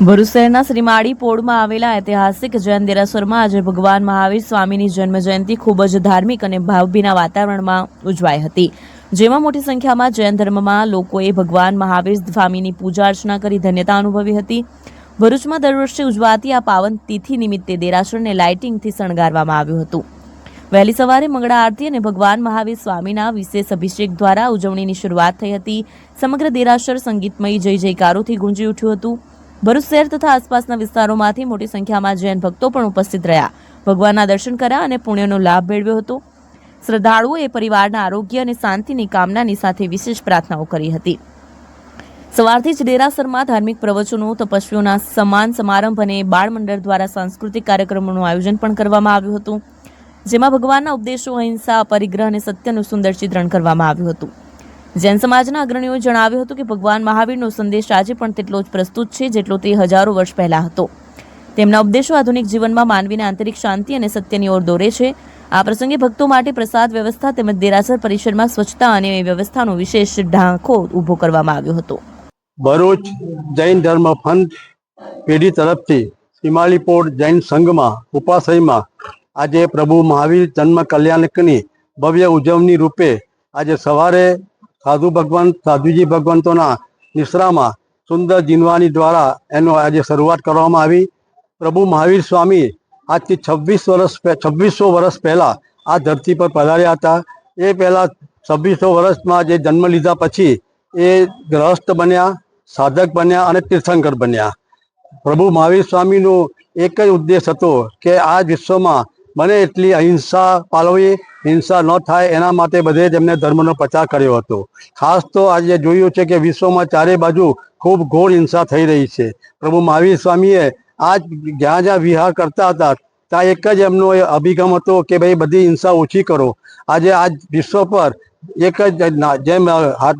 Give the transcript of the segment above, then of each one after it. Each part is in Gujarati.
ભરૂચ શહેરના શ્રીમાળી પોળમાં આવેલા ઐતિહાસિક જૈન દેરાસરમાં આજે ભગવાન મહાવીર સ્વામીની જન્મ જયંતિ ખૂબ જ ધાર્મિક અને ભાવભીના વાતાવરણમાં ઉજવાઈ હતી. જેમાં મોટી સંખ્યામાં જૈન ધર્મમાં લોકોએ ભગવાન મહાવીર સ્વામીની પૂજા અર્ચના કરી ધન્યતા અનુભવી હતી. ભરૂચમાં દર વર્ષે ઉજવાતી આ પાવન તિથિ નિમિત્તે દેરાસરને લાઇટિંગથી શણગારવામાં આવ્યું હતું. વહેલી સવારે મંગળા આરતી અને ભગવાન મહાવીર સ્વામીના વિશેષ અભિષેક દ્વારા ઉજવણીની શરૂઆત થઈ હતી. સમગ્ર દેરાસર સંગીતમય જય જયકારોથી ગુંજી ઉઠ્યું હતું. ભરૂચ શહેર તથા આસપાસના વિસ્તારોમાંથી મોટી સંખ્યામાં જૈન ભક્તો પણ ઉપસ્થિત રહ્યા. ભગવાનના દર્શન કર્યા અને પુણ્યનો લાભ મેળવ્યો હતો. શ્રદ્ધાળુઓએ પરિવારના આરોગ્ય અને શાંતિની કામનાની સાથે વિશેષ પ્રાર્થનાઓ કરી હતી. સવારથી જ ડેરાસરમાં ધાર્મિક પ્રવચનો, તપસ્વીઓના સમાન સમારંભ અને બાળમંડળ દ્વારા સાંસ્કૃતિક કાર્યક્રમોનું આયોજન પણ કરવામાં આવ્યું હતું, જેમાં ભગવાનના ઉપદેશો, અહિંસા, પરિગ્રહ અને સત્યનું સુંદર ચિત્રણ કરવામાં આવ્યું હતું. જૈન સમાજના અગ્રણીઓએ જણાવ્યું હતું કે ભગવાન મહાવીરનો સંદેશ આજે પણ તેટલો જ પ્રસ્તુત છે જેટલો તે હજારો વર્ષ પહેલા હતો. તેમના ઉપદેશો આધુનિક જીવનમાં માનવીને આંતરિક શાંતિ અને સત્યની ઓર દોરે છે. આ પ્રસંગે ભક્તો માટે પ્રસાદ વ્યવસ્થા તેમજ દેરાસર પરિસરમાં સ્વચ્છતા અને વ્યવસ્થાનો વિશેષ ઢાંખો ઊભો કરવામાં આવ્યો હતો. ભરૂચ જૈન ધર્મ ફંડ પેઢી તરફથી હિમાલીપોળ જૈન સંઘમાં ઉપાસયમાં આજે પ્રભુ મહાવીર જન્મ કલ્યાણકની ભવ્ય ઉજવણી રૂપે આજે સવારે સાધુ ભગવાન, સાધુજી ભગવંતોના નિશ્રામાં સુંદર જીનવાની દ્વારા એનો આજે શરૂઆત કરવામાં આવી. પ્રભુ મહાવીર સ્વામી આજથી છવ્વીસ વર્ષ છવ્વીસો વર્ષ પહેલાં આ ધરતી પર પધાર્યા હતા. એ પહેલાં છવ્વીસો વર્ષમાં જે જન્મ લીધા પછી એ ગ્રહસ્થ બન્યા, સાધક બન્યા અને તીર્થંકર બન્યા. પ્રભુ મહાવીર સ્વામીનો એક જ ઉદ્દેશ હતો કે આ વિશ્વમાં બને એટલી અહિંસા પાલવી, હિંસા ન થાય એના માટે બધે જ એમને ધર્મનો પ્રચાર કર્યો હતો. ખાસ તો આજે જોયું છે કે વિશ્વમાં ચારે બાજુ ખૂબ ઘોર હિંસા થઈ રહી છે. પ્રભુ મહાવીર સ્વામીએ આ જ્યાં જ્યાં વિહાર કરતા હતા, ત્યાં એક જ એમનો અભિગમ હતો કે ભાઈ બધી હિંસા ઓછી કરો. આજે આજ વિશ્વ પર એક જ જેમ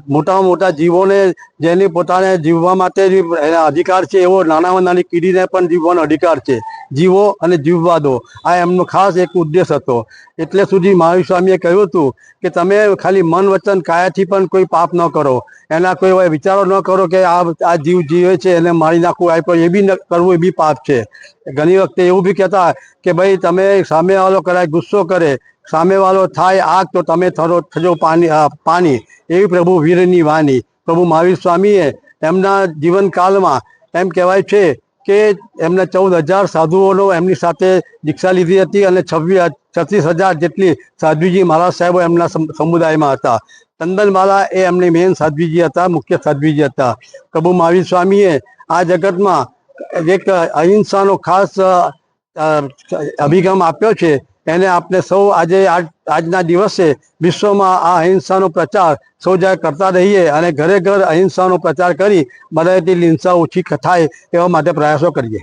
મોટામાં મોટા જીવોને જેની પોતાને જીવવા માટે એના અધિકાર છે, એવો નાનામાં નાની કીડીને પણ જીવવાનો અધિકાર છે. જીવો અને જીવવા દો આ એમનો ખાસ એક ઉદ્દેશ હતો. એટલે સુધી મહાવીર સ્વામીએ કહ્યું હતું કે તમે ખાલી મન, વચન, કાયાથી પણ કોઈ પાપ ન કરો. એના કોઈ વિચારો ન કરો કે આ આ જીવ જીવે છે, એને મારી નાખવું આ એ બી કરવું, એ બી પાપ છે. ઘણી વખતે એવું બી કહેતા કે ભાઈ તમે સામેવાળો કરાય, ગુસ્સો કરે સામેવાળો થાય આગ તો તમે થરો, થજો પાણી પાણી. એવી પ્રભુ વીરની વાણી. પ્રભુ મહાવીર સ્વામીએ એમના જીવનકાળમાં એમ કહેવાય છે કે એમને ચૌદ હજાર સાધુઓનો એમની સાથે દીક્ષા લીધી હતી અને છવ્વીસ, છત્રીસ હજાર જેટલી સાધ્વીજી મહારાજ સાહેબો એમના સમુદાયમાં હતા. ચંદનમાલા એ એમની મેન સાધ્વીજી હતા, મુખ્ય સાધ્વીજી હતા. પ્રભુ મહાવીર સ્વામીએ આ જગતમાં એક અહિંસાનો ખાસ અભિગમ આપ્યો છે એને આપણે સૌ આજે આજ આજના દિવસે વિશ્વમાં આ અહિંસાનો પ્રચાર સૌ જાય કરતા રહીએ અને ઘરે ઘર અહિંસાનો પ્રચાર કરી બધાથી હિંસા ઓછી થાય એવા માટે પ્રયાસો કરીએ.